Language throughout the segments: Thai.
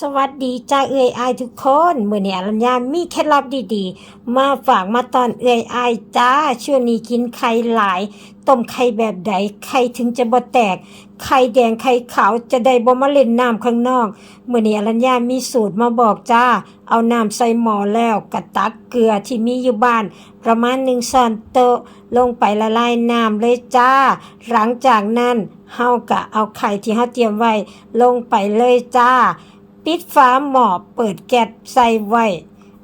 สวัสดีจ้าเอ่ยอายทุกคนเมื่อนี้อรัญญามีเคล็ดลับดีๆ มาฝากมาตอนเอ่ยอายจ้าช่วงนี้กินไข่หลายต้มไข่แบบใดไข่ถึงจะบ่แตก ไข่แดงไข่ขาวจะได้บ่มาเล่นน้ำข้างนอกเมื่อนี้อรัญญามีสูตรมาบอกจ้า เอาน้ำใส่หม้อแล้วกระตักเกลือที่มีอยู่บ้าน ประมาณหนึ่งช้อนโต๊ะลงไปละลายน้ำเลยจ้า หลังจากนั้นเฮากะเอาไข่ที่เฮาเตรียมไว้ลงไปเลยจ้า ปิดฝาหม้อเปิดแก๊สใส่ไว้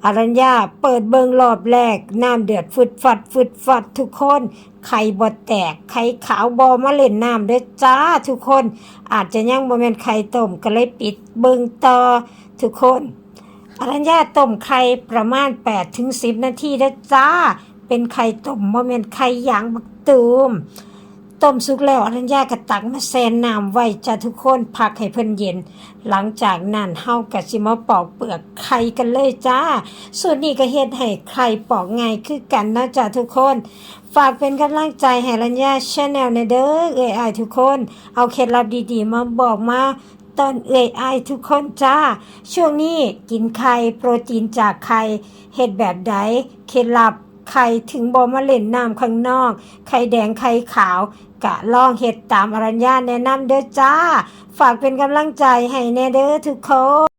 อรัญญาเปิดเบิงรอบแรก น้ำเดือดฟึดฟัดฟึดฟัดทุกคน ไข่บดแตก ไข่ขาวบอมาเล่นน้ำเด้อจ้าทุกคน อาจจะยังบ่แม่นไข่ต้มก็เลยปิดเบิงต่อทุกคน อรัญญาต้มไข่ประมาณ8ถึง10 นาทีเด้อจ้า เป็นไข่ต้มบ่แม่นไข่หยางบักตูม ต้มสุกแล้วอรัญญากระตักมาแซนน้ำไว้จ้าทุกคนพักให้เพิ่นเย็น หลังจากนั้นเฮาก็สิมาปอกเปลือกไข่กันเลยจ้าส่วนนี้ก็เฮ็ดให้ไข่ปอกง่ายคือกันนะจ้าทุกคน ฝากเป็นกำลังใจให้รัญญาชาแนลในเด้อเอ้ยอายทุกคน เอาเคล็ดลับดีๆ มาบอกมาตอนเอ้ยอายทุกคนจ้า ช่วงนี้กินไข่โปรตีนจากไข่เฮ็ดแบบใดเคล็ดลับ ไข่ถึงบ่มาเล่นน้ำข้างนอก ไข่แดงไข่ขาว กะลองเห็ดตามอรัญญาแนะนำเด้อจ้า ฝากเป็นกำลังใจให้แน่เด้อทุกคน